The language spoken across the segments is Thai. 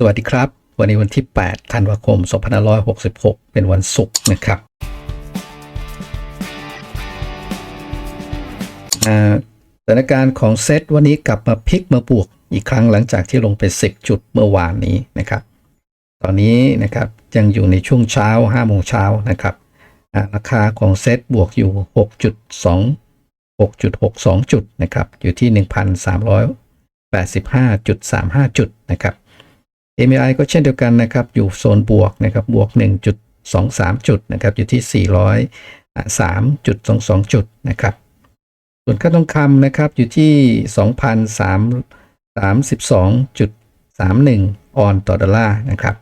สวัสดีครับ วันนี้วันที่ 8 ธันวาคม 2566 เป็นวันศุกร์นะครับ สถานการณ์ของเซตวันนี้กลับมาพลิกมาบวกอีกครั้งหลังจากที่ลงไป 10 จุดเมื่อวานนี้นะครับ ตอนนี้นะครับยังอยู่ในช่วงเช้า 5 โมงเช้านะครับ ราคาของเซตบวกอยู่ 6.2 6.62 จุดนะครับ อยู่ที่ 1,385.35 จุดนะครับ MAI ก็เช่นเดียวกันนะครับ อยู่โซนบวกนะครับบวก 1.23 จุดนะครับอยู่ที่ 403.22 จุดนะครับ ส่วนค่าทองคำนะครับอยู่ที่ 2,032.31 ออนต่อดอลลาร์นะครับ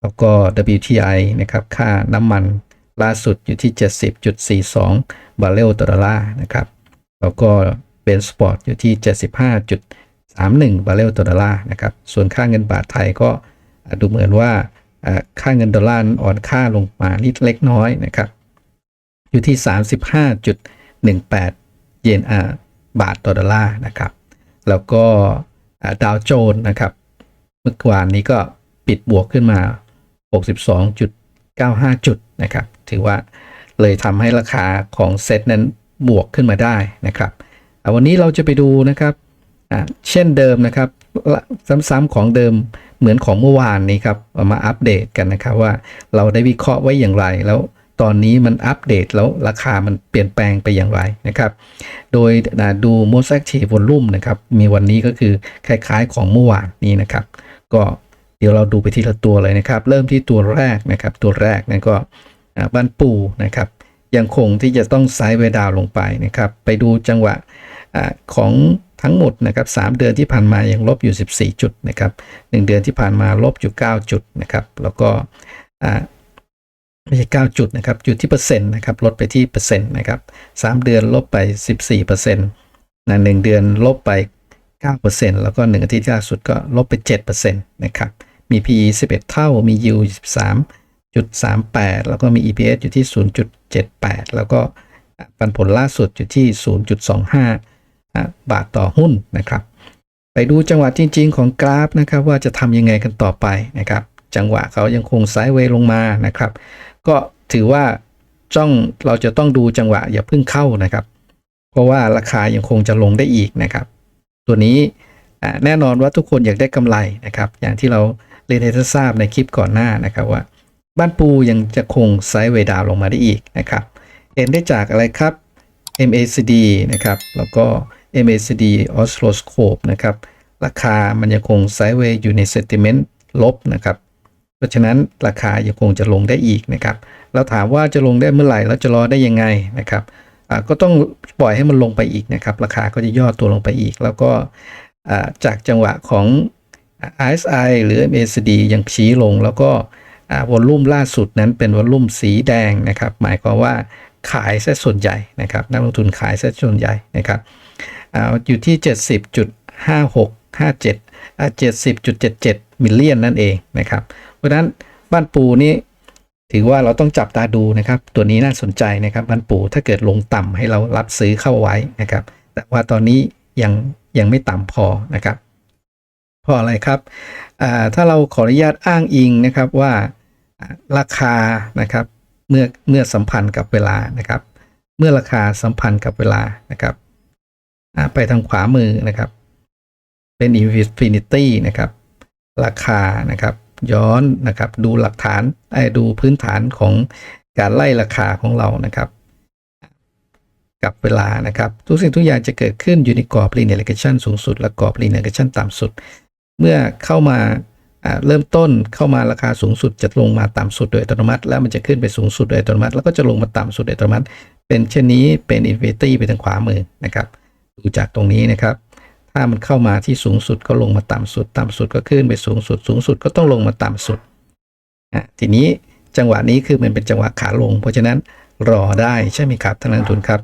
แล้วก็ WTI นะครับค่าน้ำมันล่าสุดอยู่ที่ 70.42 บาร์เรลต่อดอลลาร์นะครับ แล้วก็เบนสปอร์ตอยู่ที่ 31 บาร์เรลต่อดอลลาร์นะครับ ส่วนค่าเงินบาทไทยก็ดูเหมือนว่าค่าเงินดอลลาร์อ่อนค่าลงมานิดเล็กน้อยนะครับ อยู่ที่ 35.18 เยนอาบาทต่อดอลลาร์นะครับ แล้วก็ดาวโจนส์นะครับ เมื่อวานนี้ก็ปิดบวกขึ้นมา 62.95 จุดนะครับ ถือว่าเลยทำให้ราคาของเซ็ตนั้นบวกขึ้นมาได้นะครับวันนี้เราจะไปดูนะครับ เช่นเดิมนะครับซ้ำๆของเดิมเหมือนของเมื่อวานนี้ครับมาอัปเดตกันนะครับว่าเราได้วิเคราะห์ไว้อย่างไร แล้วตอนนี้มันอัปเดตแล้วราคามันเปลี่ยนแปลงไปอย่างไรนะครับ โดยดู most active volume นะครับมีวันนี้ก็คือคล้ายๆของเมื่อวานนี้นะครับ ก็เดี๋ยวเราดูไปทีละตัวเลยนะครับ เริ่มที่ตัวแรกนะครับ ตัวแรกนั่นก็บ้านปูนะครับยังคงที่จะต้องไซด์เวดาวลงไปนะครับ ไปดูจังหวะของ ทั้งหมดนะครับ3เดือนที่ผ่านมายังลบอยู่ 14 จุดนะครับ1เดือนที่ผ่านมาลบอยู่ 9 จุดนะครับแล้วก็ไม่ใช่ 9 จุดนะครับอยู่ที่เปอร์เซ็นต์นะครับลดไปที่เปอร์เซ็นต์นะครับ3เดือนลบไป 14เปอร์เซ็นต์นะ1เดือนลบไป 9%แล้วก็ 1 อาทิตย์ล่าสุดก็ลบไป 7%นะครับมี PE 11 เท่ามี yield 13.38 แล้วก็มี EPS อยู่ที่ 0.78 แล้วก็ปันผลล่าสุดอยู่ที่ 0.25อะ บาทต่อหุ้นนะครับ ไปดูจังหวะจริง ๆ ของกราฟนะครับ ว่าจะทำยังไงกันต่อไปนะครับ จังหวะเขายังคงไซด์เวย์ลงมานะครับ ก็ถือว่าจ้องเราจะต้องดูจังหวะอย่าเพิ่งเข้านะครับ เพราะว่าราคายังคงจะลงได้อีกนะครับ ตัวนี้แน่นอนว่าทุกคนอยากได้กำไรนะครับ อย่างที่เราเรียนให้ท่านทราบในคลิปก่อนหน้านะครับว่า บ้านปูยังจะคงไซด์เวย์ดาวลงมาได้อีกนะครับ เห็นได้จากอะไรครับ MACD นะครับ แล้วก็ MACD Oscilloscope นะครับ ราคามันยังคงไซด์เวย์อยู่ในเซนติเมนต์ลบนะครับ เพราะฉะนั้นราคายังคงจะลงได้อีกนะครับ เราถามว่าจะลงได้เมื่อไหร่แล้วจะรอได้ยังไงนะครับก็ต้องปล่อยให้มันลงไปอีกนะครับ ราคาก็จะย่อตัวลงไปอีก แล้วก็จากจังหวะของ RSI หรือ MACD ยังชี้ลง แล้วก็วอลลุ่มล่าสุดนั้นเป็นวอลลุ่มสีแดงนะครับ หมายความว่าขายซะส่วนใหญ่นะครับ นักลงทุนขายซะส่วนใหญ่นะครับ อยู่ที่ 70.5657อ่า70.77 มิลเลียนนั่นเองนะครับ เพราะฉะนั้นบ้านปูนี้ถือว่าเราต้องจับตาดูนะครับ ตัวนี้น่าสนใจนะครับบ้านปูถ้าเกิดลงต่ำให้เรารับซื้อเข้าไว้นะครับ แต่ว่าตอนนี้ยังยังไม่ต่ำพอนะครับเพราะอะไรครับถ้าเราขออนุญาตอ้างอิงนะครับว่าราคานะครับเมื่อเมื่อสัมพันธ์กับเวลานะครับ เมื่อราคาสัมพันธ์กับเวลานะครับ ไปทางขวามือนะครับ เป็น Infinity นะครับ ราคานะครับ ย้อนนะครับดูหลักฐานไอ้ดูพื้นฐานของการไล่ราคาของเรานะครับ กับเวลานะครับ ทุกสิ่งทุกอย่างจะเกิดขึ้นอยู่ในกรอบ linear regression สูงสุด และกรอบ linear regression ต่ำสุด เมื่อเข้ามาเริ่มต้นเข้ามาราคาสูงสุดจะลงมาต่ำสุดโดยอัตโนมัติ แล้วมันจะขึ้นไปสูงสุดโดยอัตโนมัติ แล้วก็จะลงมาต่ำสุดโดยอัตโนมัติ เป็นเช่นนี้เป็น infinity ไปทางขวามือนะครับ จากตรงนี้นะครับ ถ้ามันเข้ามาที่สูงสุดก็ลงมาต่ำสุด ต่ำสุดก็ขึ้นไปสูงสุด สูงสุดก็ต้องลงมาต่ำสุดอะทีนี้จังหวะนี้คือมันเป็นจังหวะขาลง เพราะฉะนั้นรอได้ใช่ไหมครับท่านนักลงทุนครับ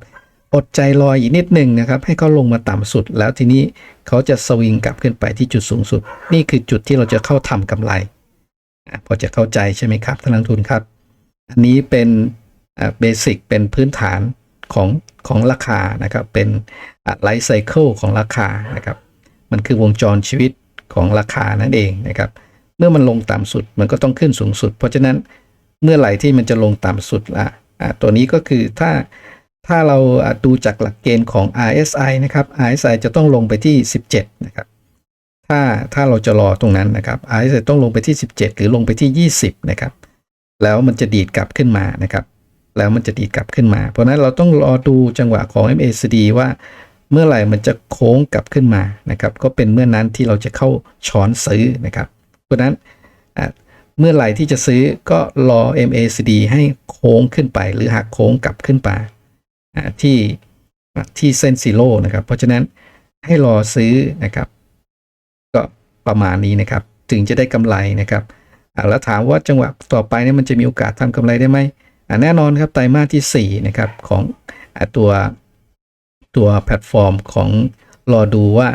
อดใจรออีกนิดหนึ่งนะครับ ให้เขาลงมาต่ำสุด แล้วทีนี้เขาจะสวิงกลับขึ้นไปที่จุดสูงสุด นี่คือจุดที่เราจะเข้าทำกำไรอะพอจะเข้าใจใช่ไหมครับท่านนักลงทุนครับ อันนี้เป็นเบสิกเป็นพื้นฐาน ของของราคานะครับเป็นไลฟ์ไซเคิลของราคานะครับมันคือวงจรชีวิตของราคานั่นเองนะครับเมื่อมันลงต่ำสุดมันก็ต้องขึ้นสูงสุด เพราะฉะนั้นเมื่อไหร่ที่มันจะลงต่ำสุดละอะตัวนี้ก็คือถ้าถ้าเราดูจากหลักเกณฑ์ของ RSI นะครับ RSI จะต้องลงไปที่ 17 นะครับ ถ้าถ้าเราจะรอตรงนั้นนะครับ RSI ต้องลงไปที่ 17 หรือลงไปที่ 20 นะครับ แล้วมันจะดีดกลับขึ้นมานะครับ แล้วมันจะดีดกลับขึ้นมา เพราะนั้นเราต้องรอดูจังหวะของ MACD ว่าเมื่อไหร่มันจะโค้งกลับขึ้นมานะครับ ก็เป็นเมื่อนั้นที่เราจะเข้าช้อนซื้อนะครับ เพราะนั้นเมื่อไหร่ที่จะซื้อก็รอ MACD ให้โค้งขึ้นไป หรือหักโค้งกลับขึ้นไปที่ที่เส้นซีโร่นะครับ เพราะฉะนั้นให้รอซื้อนะครับ ก็ประมาณนี้นะครับ ถึงจะได้กำไรนะครับแล้วถามว่าจังหวะต่อไปเนี่ยมันจะมีโอกาสทำกำไรได้ไหม แน่นอนครับไตรมาสที่4นะครับของอตัวตัวแพลตฟอร์มของรอดูว่า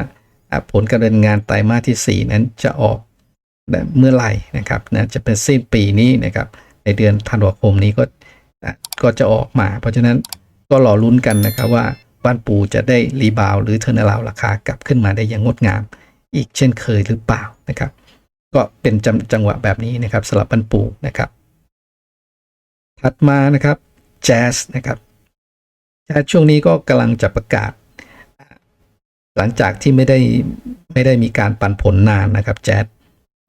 ผลการดำเนินงานไตรมาสที่ 4 นั้นจะออกเมื่อไหร่นะครับนะจะเป็นสิ้นปีนี้นะครับในเดือนธันวาคมนี้ก็ก็จะออกมา เพราะฉะนั้นก็รอลุ้นกันนะครับว่าบ้านปูจะได้รีบาวหรือเทอร์นาราวราคากลับขึ้นมาได้อย่างงดงาม อีกเช่นเคยหรือเปล่านะครับ ก็เป็นจังจังหวะแบบนี้นะครับสำหรับบันปูนะครับ ถัดมานะครับแจ๊สนะครับแจ๊สช่วงนี้ก็กำลังจะประกาศ หลังจากที่ไม่ได้ไม่ได้มีการปันผลนานนะครับแจ๊ส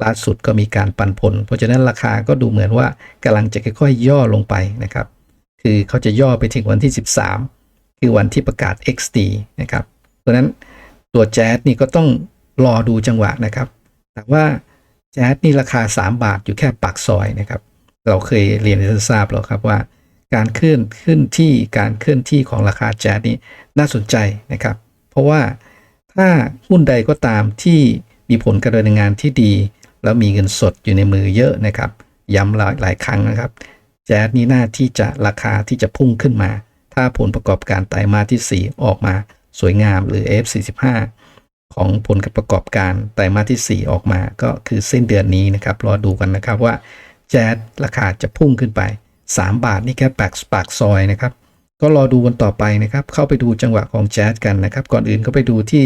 ล่าสุดก็มีการปันผล เพราะฉะนั้นราคาก็ดูเหมือนว่ากำลังจะค่อยๆย่อลงไปนะครับ คือเขาจะย่อไปถึงวันที่ 13 คือวันที่ประกาศ XD นะครับเพราะฉะนั้นตัวแจ๊สนี่ก็ต้องรอดูจังหวะนะครับ แต่ว่าแจ๊สนี่ราคา 3 บาทอยู่แค่ปากซอยนะครับ เราเคยเรียนให้ท่านทราบแล้วครับว่า การเคลื่อนขึ้นที่การเคลื่อนที่ของราคาแจ๊สนี่น่าสนใจนะครับ เพราะว่าถ้าหุ้นใดก็ตามที่มีผลการดำเนินงานที่ดี แล้วมีเงินสดอยู่ในมือเยอะนะครับ ย้ำหลายหลายครั้งนะครับ แจ๊สนี่น่าที่จะราคาที่จะพุ่งขึ้นมา ถ้าผลประกอบการไตรมาสที่ 4 ออกมาสวยงามหรือ F45 ของผลประกอบการไตรมาสที่ 4 ออกมาก็คือสิ้นเดือนนี้นะครับรอดูกันนะครับว่า แจ๊สราคาจะพุ่งขึ้นไป 3 บาทนี่แค่ปากปากซอยนะครับก็รอดูกันต่อไปนะครับ เข้าไปดูจังหวะของแจ๊สกันนะครับ ก่อนอื่นก็ไปดูที่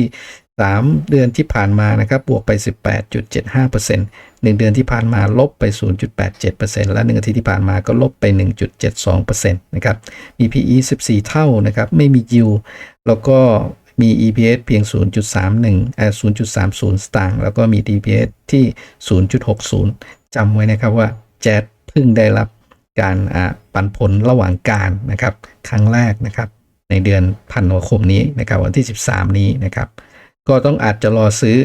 3 เดือนที่ผ่านมานะครับ บวกไป 18.75% 1 เดือนที่ผ่านมาลบไป 0.87%และ 1 อาทิตย์ที่ผ่านมาก็ลบไป 1.72%นะครับ มี PE 14 เท่านะครับ ไม่มี yield แล้วก็มี EPS เพียง 0.31เอ่อ0.30 สตางค์ แล้วก็มี DPS ที่ 0.60จำไว้นะครับว่า แจ๊ดเพิ่งได้รับการปันผลระหว่างการนะครับ ครั้งแรกนะครับ ในเดือนพันวาคมนี้นะครับ วันที่ 13 นี้นะครับ ก็ต้องอาจจะรอซื้อ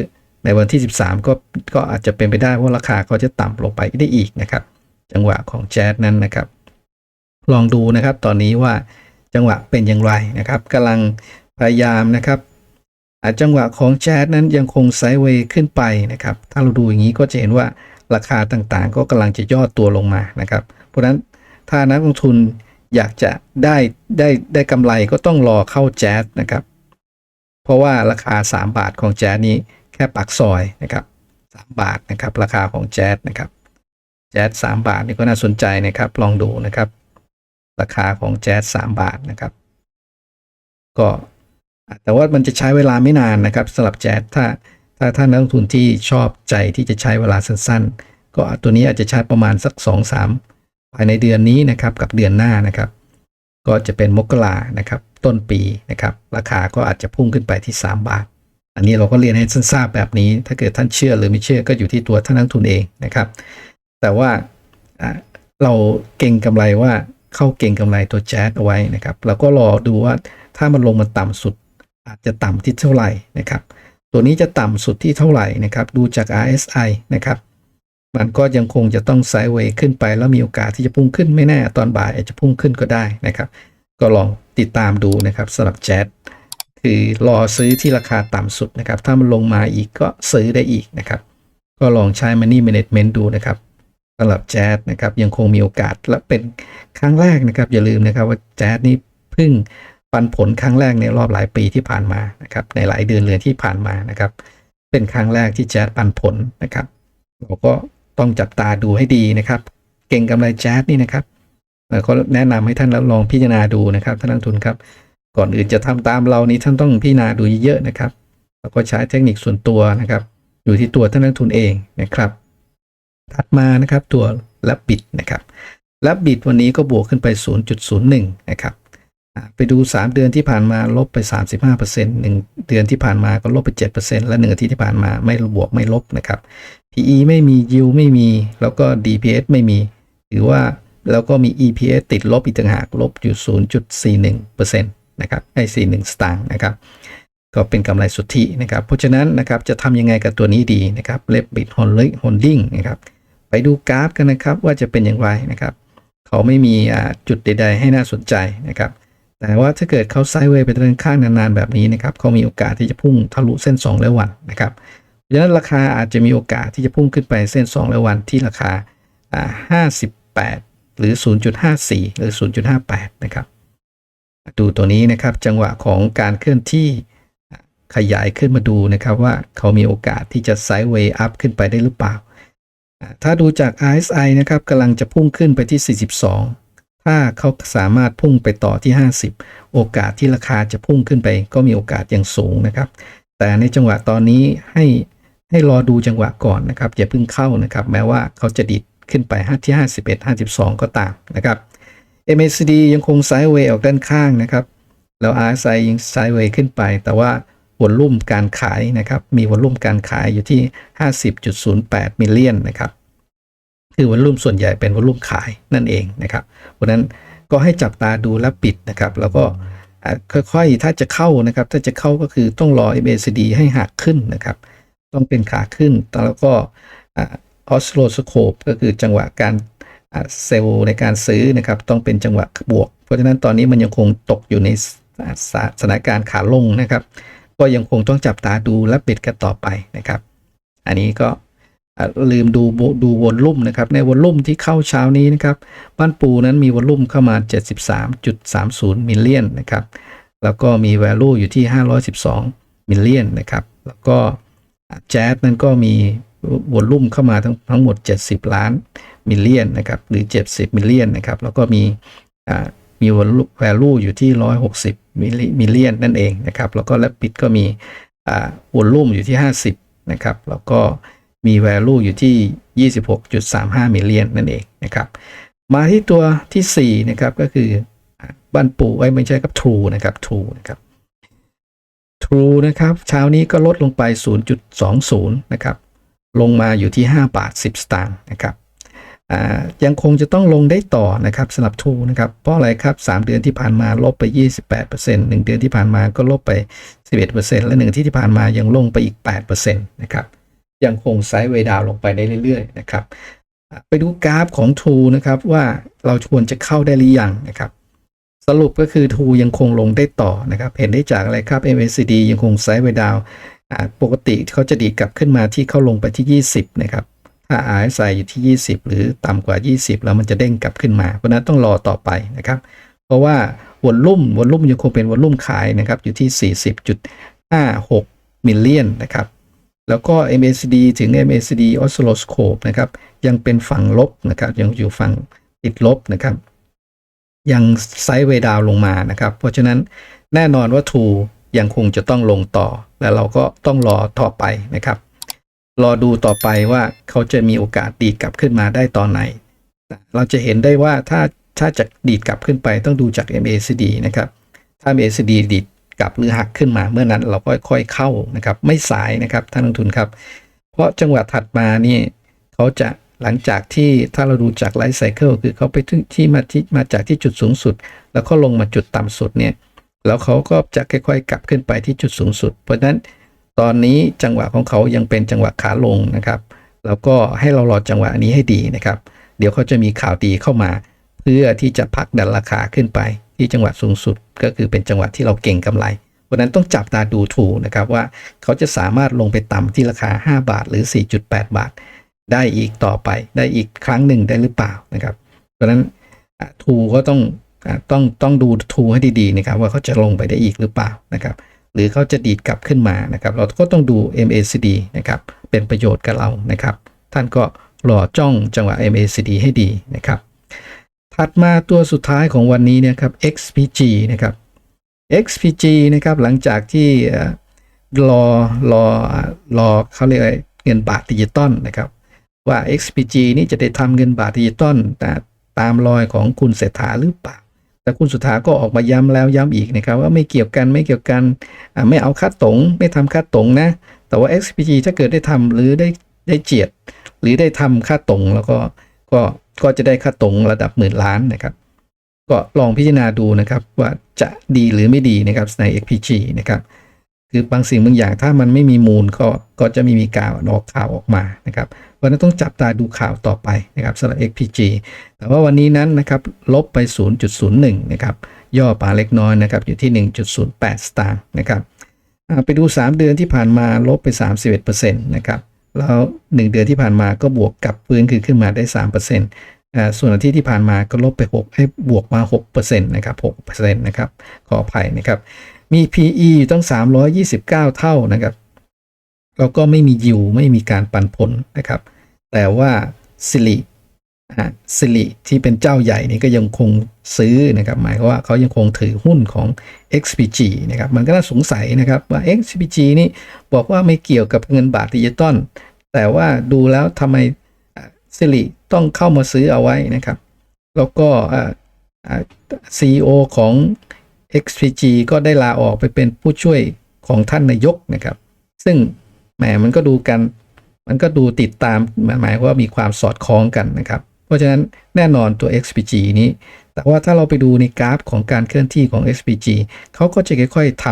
ในวันที่ 13 ก็ก็อาจจะเป็นไปได้ว่าราคาเขาจะต่ำลงไปได้อีกนะครับ จังหวะของแจ๊ดนั้นนะครับ ลองดูนะครับตอนนี้ว่าจังหวะเป็นอย่างไรนะครับกำลังพยายามนะครับอาจังหวะของแจ๊ดนั้นยังคงไซด์เวย์ขึ้นไปนะครับ ถ้าเราดูอย่างนี้ก็จะเห็นว่า ราคาต่างๆ ก็กำลังจะย่อตัวลงมานะครับ เพราะฉะนั้นถ้านักลงทุนอยากจะได้ได้ได้กำไรก็ต้องรอเข้าแจ๊ดนะครับ เพราะว่าราคา 3 บาทของแจ๊สนี้แค่ปากซอยนะครับ 3 บาทนะครับราคาของแจ๊สนะครับ แจ๊ส3บาทนี่ก็น่าสนใจนะครับ ลองดูนะครับ ราคาของแจ๊ส3บาทนะครับ ก็แต่ว่ามันจะใช้เวลาไม่นานนะครับสำหรับแจ๊สถ้า ถ้าถ้านักลงทุนที่ชอบใจที่จะใช้เวลาสั้นๆ ก็ตัวนี้อาจจะใช้ประมาณสัก 2-3 ภายในเดือนนี้นะครับกับเดือนหน้านะครับ ก็จะเป็นมกรานะครับ ต้นปีนะครับ ราคาก็อาจจะพุ่งขึ้นไปที่ 3 บาท อันนี้เราก็เรียนให้ท่านทราบแบบนี้ ถ้าเกิดท่านเชื่อหรือไม่เชื่อก็อยู่ที่ตัวท่านนักลงทุนเองนะครับ แต่ว่าเราเก่งกำไรว่าเข้าเก่งกำไรตัวแจ๊สเอาไว้นะครับเราก็รอดูว่าถ้ามันลงมาต่ำสุด อาจจะต่ำที่เท่าไหร่นะครับ ตัวนี้จะต่ำสุดที่เท่าไหร่นะครับ ดูจาก RSI นะครับ มันก็ยังคงจะต้องไซด์เวย์ขึ้นไป แล้วมีโอกาสที่จะพุ่งขึ้นไม่แน่ตอนบ่ายอาจจะพุ่งขึ้นก็ได้นะครับ ก็ลองติดตามดูนะครับสำหรับแจ๊สคือรอซื้อที่ราคาต่ำสุดนะครับ ถ้ามันลงมาอีกก็ซื้อได้อีกนะครับ ก็ลองใช้ Money Management ดูนะครับสำหรับแจ๊สนะครับยังคงมีโอกาสและเป็นครั้งแรกนะครับ อย่าลืมนะครับว่าแจ๊สนี่เพิ่ง ปันผลครั้งแรกในรอบหลายปีที่ผ่านมานะครับในหลายเดือนเลยที่ผ่านมานะครับ เป็นครั้งแรกที่แจ๊สปันผลนะครับ เราก็ต้องจับตาดูให้ดีนะครับ เก่งกำไรแจ๊สนี่นะครับเอ่อก็แนะนำให้ท่านลองพิจารณาดูนะครับท่านนักลงทุนครับ ก่อนอื่นจะทำตามเรานี้ท่านต้องพิจารณาดูเยอะๆนะครับแล้วก็ใช้เทคนิคส่วนตัวนะครับ อยู่ที่ตัวท่านนักลงทุนเองนะครับ ถัดมานะครับตัวลับบิดนะครับลับบิดวันนี้ก็บวกขึ้นไป 0.01 นะครับ ไปดู 3 เดือนที่ผ่านมาลบไป 35% 1 เดือนที่ผ่านมาก็ลบไป 7%และ 1 อาทิตย์ที่ผ่านมาไม่บวกไม่ลบนะครับ PE ไม่มี yield ไม่มี แล้วก็ DPS ไม่มี หรือว่าแล้วก็มี EPS ติดลบอีกต่างหากลบอยู่ 0.41%นะครับไอ้41 สตางค์นะครับ ก็เป็นกำไรสุทธินะครับ เพราะฉะนั้นนะครับจะทำยังไงกับตัวนี้ดีนะครับเลบบิ t ฮอลดิ้งนะครับ ไปดูกราฟกันนะครับว่าจะเป็นอย่างไรนะครับ เขาไม่มีจุดใด ๆ ให้น่าสนใจนะครับ แต่ว่าถ้าเกิดเขาไซด์เวย์ไปด้านข้างนานๆแบบนี้นะครับเขามีโอกาสที่จะพุ่งทะลุเส้น 2 และวันนะครับเพราะฉะนั้นราคาอาจจะมีโอกาสที่จะพุ่งขึ้นไปเส้น 2 และวันที่ราคา 58 หรือ 0.54 หรือ 0.58 นะครับ ดูตัวนี้นะครับจังหวะของการเคลื่อนที่ขยายขึ้นมาดูนะครับว่าเขามีโอกาสที่จะไซด์เวย์อัพขึ้นไปได้หรือเปล่าอ่าถ้าดูจาก RSI นะครับกำลังจะพุ่งขึ้นไปที่ 42 ถ้าเขาสามารถพุ่งไปต่อที่ 50 โอกาสที่ราคาจะพุ่งขึ้นไป ก็มีโอกาสอย่างสูงนะครับ แต่ในจังหวะตอนนี้ให้ให้รอดูจังหวะก่อนนะครับอย่าเพิ่งเข้านะครับ แม้ว่าเขาจะดิดขึ้นไปที่ 51 52 ก็ตามนะครับ MACD ยังคงไซด์เวย์ออกด้านข้างนะครับ แล้ว RSI ยังไซด์เวย์ขึ้นไป แต่ว่าวอลลุ่มการขายนะครับ มีวอลลุ่มการขายอยู่ที่ 50.08 มิลเลียนนะครับ คือวอลลุ่มส่วนใหญ่เป็นวอลลุ่มขายนั่นเองนะครับเพราะนั้นก็ให้จับตาดูและปิดนะครับ แล้วก็ค่อยๆ ถ้าจะเข้านะครับ ถ้าจะเข้าก็คือต้องรอ MACD ให้หักขึ้นนะครับ ต้องเป็นขาขึ้น แล้วก็ออสโลสโคปก็คือจังหวะการเซลล์ในการซื้อนะครับ ต้องเป็นจังหวะบวก เพราะฉะนั้นตอนนี้มันยังคงตกอยู่ในสถานการณ์ขาลงนะครับ ก็ยังคงต้องจับตาดูและปิดกันต่อไปนะครับ อันนี้ก็ ลืมดูดูวอลลุ่มนะครับ ในวอลลุ่มที่เข้าเช้านี้นะครับ บ้านปูนั้นมีวอลลุ่มเข้ามา 73.30 มิลเลียนนะครับ แล้วก็มี value อยู่ที่ 512 มิลเลียนนะครับ แล้วก็แจ๊สนั้นก็มีวอลลุ่มเข้ามาทั้งทั้งหมด 70 ล้านมิลเลียนนะครับ หรือ 70 มิลเลียนนะครับ แล้วก็มีอ่ม value อยู่ที่ 160 มิลเลียนนั่นเองนะครับ แล้วก็แลปิดก็มีวอลลุ่มอยู่ที่ 50 นะครับ แล้วก็ มี value อยู่ที่ 26.35มิลเลียนนั่นเองนะครับ มาที่ตัวทีสี่4นะครับก็คือบ้านปูไว้ไม่ใช่ครับ True นะครับ True นะครับ True นะครับเช้านี้ก็ลดลงไป 0.20 นะครับ ลงมาอยู่ที่ 5 บาท 10 สตางค์นะครับยังคงจะต้องลงได้ต่อนะครับสำหรับ True นะครับเพราะอะไรครับ 3 เดือนที่ผ่านมาลบไป 28% 1 เดือนที่ผ่านมาก็ลบไป 11%และ1ที่ที่ผ่านมายังลงไปอีก 8%นะครับ ยังคงไซด์เวดาวลงไปได้เรื่อยๆนะครับ ไปดูกราฟของ True นะครับว่าเราควรจะเข้าได้หรือยังนะครับสรุปก็คือ True ยังคงลงได้ต่อนะครับเห็นได้จากอะไรครับ MACD ยังคงไซด์เวดาวปกติเขาจะดีกลับขึ้นมาที่เข้าลงไปที่ 20 นะครับถ้า RSI อยู่ที่ 20 หรือต่ำกว่า 20 แล้วมันจะเด้งกลับขึ้นมา เพราะฉะนั้นต้องรอต่อไปนะครับ เพราะว่าวอลลุ่มวอลลุ่มยังคงเป็นวอลลุ่มขายนะครับอยู่ที่ 40.56 มิลเลียนนะครับ แล้วก็ MACD ถึง MACD Oscilloscope นะครับ ยังเป็นฝั่งลบนะครับ ยังอยู่ฝั่งติดลบนะครับ ยังไซด์เวดาวลงมานะครับ เพราะฉะนั้นแน่นอนว่า True ยังคงจะต้องลงต่อ และเราก็ต้องรอต่อไปนะครับ รอดูต่อไปว่าเขาจะมีโอกาสดีดกลับขึ้นมาได้ตอนไหน เราจะเห็นได้ว่าถ้าถ้าจะดีดกลับขึ้นไปต้องดูจาก MACD นะครับ ถ้า MACD ดีด กลับหรือหักขึ้นมาเมื่อนั้นเราก็ค่อยเข้านะครับ ไม่สายนะครับท่านลงทุนครับ เพราะจังหวะถัดมานี่เขาจะหลังจากที่ถ้าเราดูจากไลฟ์ไซเคิลคือเขาไปถึงที่มาที่มาจากที่จุดสูงสุด แล้วก็ลงมาจุดต่ำสุดเนี่ยแล้วเขาก็จะค่อยๆ กลับขึ้นไปที่จุดสูงสุด เพราะฉะนั้นตอนนี้จังหวะของเขายังเป็นจังหวะขาลงนะครับแล้วก็ให้เรารอจังหวะนี้ให้ดีนะครับ เดี๋ยวเขาจะมีข่าวดีเข้ามา เพื่อที่จะผลักดันราคาขึ้นไป ที่จังหวะสูงสุด ก็คือเป็นจังหวะที่เราเก่งกำไรเพราะนั้นต้องจับตาดูถูกนะครับว่าเขาจะสามารถลงไปต่ำที่ราคา 5 บาทหรือ 4.8 บาท ได้อีกต่อไปได้อีกครั้งหนึ่งได้หรือเปล่านะครับ เพราะนั้นทูก็ต้องต้องต้องดูทูให้ดีๆนะครับว่าเขาจะลงไปได้อีกหรือเปล่านะครับ หรือเขาจะดีดกลับขึ้นมานะครับ เราก็ต้องดู MACD นะครับเป็นประโยชน์กับเรานะครับ ท่านก็รอจ้องจังหวะ MACD ให้ดีนะครับ ถัดมาตัวสุดท้ายของวันนี้เนี่ยครับ XPG นะครับ XPG นะครับหลังจากที่เอ่อรอรอรอเขาเรียกอะไรเงินบาทดิจิตอลนะครับ ว่า XPG นี่จะได้ทำเงินบาทดิจิตอลแต่ตามรอยของคุณเศรษฐาหรือเปล่าแต่คุณสุธาก็ออกมาย้ำแล้วย้ำอีกนะครับว่าไม่เกี่ยวกันไม่เกี่ยวกันไม่เอาค่าตรงไม่ทำค่าตรงนะ แต่ว่า XPG ถ้าเกิดได้ทำหรือได้ได้เจียด หรือได้ทำค่าตรงแล้วก็ก็ ก็จะได้ค่าตรงระดับหมื่นล้านนะครับ ก็ลองพิจารณาดูนะครับว่าจะดีหรือไม่ดีนะครับใน XPG นะครับคือบางสิ่งบางอย่างถ้ามันไม่มีมูลก็ก็จะไม่มีการออกข่าวออกมานะครับเพราะฉะนั้นต้องจับตาดูข่าวต่อไปนะครับสำหรับ XPG แต่ว่าวันนี้นั้นนะครับลบไป 0.01 นะครับ ย่อปาเล็กน้อยนะครับอยู่ที่ 1.08 สตางค์นะครับไปดู 3 เดือนที่ผ่านมาลบไป 31%นะครับ แล้ว 1 เดือนที่ผ่านมาก็บวกกลับฟื้นคืนขึ้นมาได้3%อ่าส่วนอาทิตย์ที่ผ่านมาก็ลบไป 6 ให้บวกมา6%นะครับ6%นะครับขออภัยนะครับ มี PE อยู่ตั้ง 329 เท่านะครับแล้วก็ไม่มียิวไม่มีการปันผลนะครับ แต่ว่าสิริ สิริที่เป็นเจ้าใหญ่นี่ก็ยังคงซื้อนะครับ หมายความว่าเขายังคงถือหุ้นของ XPG นะครับ มันก็น่าสงสัยนะครับว่า XPG นี่บอกว่าไม่เกี่ยวกับเงินบาทดิจิตอลแต่ว่าดูแล้วทำไมสิริต้องเข้ามาซื้อเอาไว้นะครับ แล้วก็อ่าอ่า CEO ของ XPG ก็ได้ลาออกไปเป็นผู้ช่วยของท่านนายกนะครับ ซึ่งแหมมันก็ดูกัน มันก็ดูติดตามหมายว่ามีความสอดคล้องกันนะครับ เพราะฉะนั้นแน่นอนตัว XPG นี้ แต่ว่าถ้าเราไปดูในกราฟของการเคลื่อนที่ของ XPG เขาก็จะค่อยๆท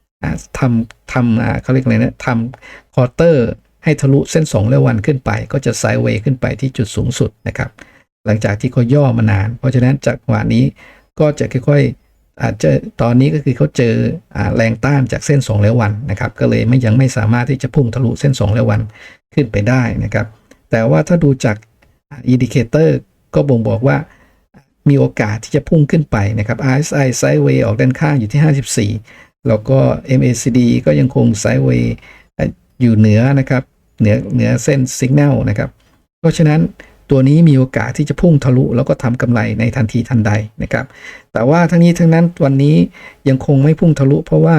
ำทำทำอ่าเขาเรียกอะไรนะทำควอเตอร์ให้ทะลุเส้น 2 และวันขึ้นไป ก็จะไซด์เวย์ขึ้นไปที่จุดสูงสุดนะครับ หลังจากที่เขาย่อมานาน เพราะฉะนั้นจากวะนี้ก็จะค่อยๆอาจจะตอนนี้ก็คือเขาเจออแรงต้านจากเส้น 2 และวันนะครับ ก็เลยไม่ยังไม่สามารถที่จะพุ่งทะลุเส้น 2 และวันขึ้นไปได้นะครับ แต่ว่าถ้าดูจาก อินดิเคเตอร์ก็บ่งบอกว่ามีโอกาสที่จะพุ่งขึ้นไปนะครับ RSI ไซด์เวย์ออกด้านข้างอยู่ที่ 54 แล้วก็ MACD ก็ยังคงไซด์เวย์อยู่เหนือนะครับ เหนือเหนือเส้นสัญญาณนะครับ เพราะฉะนั้นตัวนี้มีโอกาสที่จะพุ่งทะลุ แล้วก็ทำกำไรในทันทีทันใดนะครับ แต่ว่าทั้งนี้ทั้งนั้นวันนี้ยังคงไม่พุ่งทะลุ เพราะว่า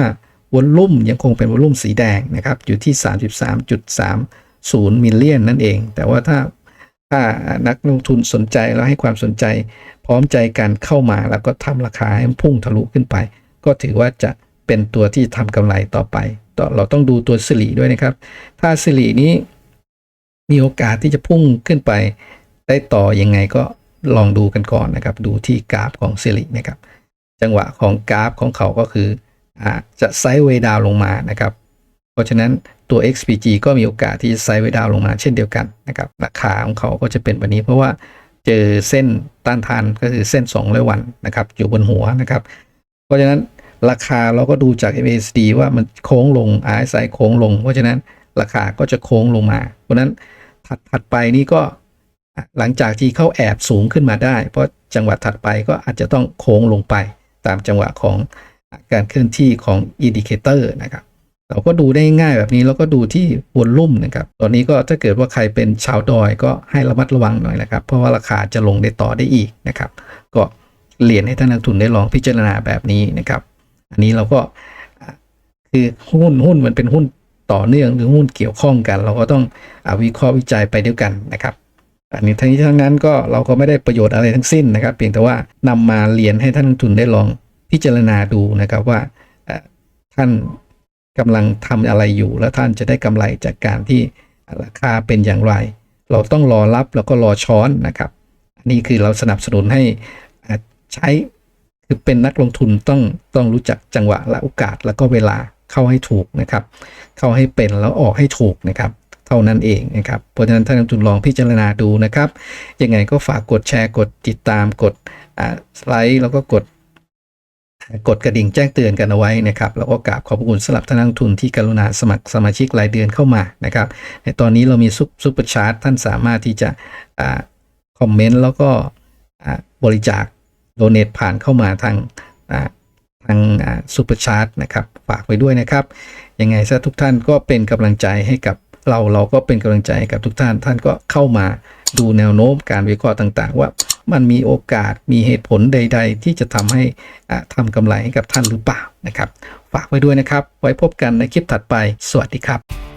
วอลลุ่มยังคงเป็นวอลลุ่มสีแดงนะครับ อยู่ที่ 33.30มิลเลียนนั่นเอง แต่ว่าถ้า ถ้านักลงทุนสนใจแล้วให้ความสนใจ พร้อมใจกันเข้ามาแล้วก็ทำราคาให้มันพุ่งทะลุขึ้นไป ก็ถือว่าจะเป็นตัวที่ทำกำไรต่อไปต่อเราต้องดูตัวสิริด้วยนะครับ ถ้าสิรินี้มีโอกาสที่จะพุ่งขึ้นไป ได้ต่อยังไงก็ลองดูกันก่อนนะครับ ดูที่กราฟของสิรินะครับ จังหวะของกราฟของเขาก็คืออาจะไซด์เวดาวลงมานะครับ เพราะฉะนั้น ตัว XPG ก็มีโอกาสที่จะไซด์เวย์ดาวลงมาเช่นเดียวกันนะครับราคาของเขาก็จะเป็นแบบนี้เพราะว่าเจอเส้นต้านทานก็คือเส้น2ร้อยวันนะครับอยู่บนหัวนะครับ เพราะฉะนั้นราคาเราก็ดูจาก MACD ว่ามันโค้งลง RSI โค้งลง เพราะฉะนั้นราคาก็จะโค้งลงมา เพราะนั้นถัดถัดไปนี่ก็หลังจากที่เขาแอบสูงขึ้นมาได้ เพราะจังหวะถัดไปก็อาจจะต้องโค้งลงไปตามจังหวะของการเคลื่อนที่ของอินดิเคเตอร์นะครับ เราก็ดูได้ง่ายแบบนี้แล้วก็ดูที่วอลลุ่มนะครับตอนนี้ก็ถ้าเกิดว่าใครเป็นชาวดอยก็ให้ระมัดระวังหน่อยนะครับ เพราะว่าราคาจะลงได้ต่อได้อีกนะครับ ก็เรียนให้ท่านนักทุนได้ลองพิจารณาแบบนี้นะครับ อันนี้เราก็คือหุ้นหุ้นมันเป็นหุ้นต่อเนื่องหรือหุ้นเกี่ยวข้องกัน เราก็ต้องอวิเคราะห์วิจัยไปด้วยกันนะครับ อันนี้ทั้งนี้ทั้งนั้นก็เราก็ไม่ได้ประโยชน์อะไรทั้งสิ้นนะครับ เพียงแต่ว่านำมาเรียนให้ท่านนักทุนได้ลองพิจารณาดูนะครับว่าท่าน กำลังทำอะไรอยู่ แล้วท่านจะได้กำไรจากการที่ราคาเป็นอย่างไร เราต้องรอรับแล้วก็รอช้อนนะครับอันนี้คือเราสนับสนุนให้ใช้คือเป็นนักลงทุนต้องต้องรู้จักจังหวะและโอกาสแล้วก็เวลาเข้าให้ถูกนะครับ เข้าให้เป็นแล้วออกให้ถูกนะครับเท่านั้นเองนะครับ เพราะฉะนั้นท่านนักลงทุนลองพิจารณาดูนะครับ ยังไงก็ฝากกดแชร์กดติดตามกดไลค์แล้วก็กด กดกระดิ่งแจ้งเตือนกันเอาไว้นะครับแล้วก็กราบขอบพระคุณสำหรับท่านนักทุนที่กรุณาสมัครสมาชิกรายเดือนเข้ามานะครับ ในตอนนี้เรามีซุปซุปเปอร์ชาร์ตท่านสามารถที่จะอคอมเมนต์แล้วก็บริจาคโดเนทผ่านเข้ามาทางทางซุปเปอร์ชาร์ตนะครับฝากไว้ด้วยนะครับ ยังไงซะทุกท่านก็เป็นกำลังใจให้กับเราเราก็เป็นกำลังใจกับทุกท่านท่านก็เข้ามาดูแนวโน้มการวิเคราะห์ต่าง ๆ ว่า มันมีโอกาสมีเหตุผลใด ๆ ที่จะทำให้ทำทำกำไรให้กับท่านหรือเปล่านะครับ ฝากไว้ด้วยนะครับ ไว้พบกันในคลิปถัดไป สวัสดีครับ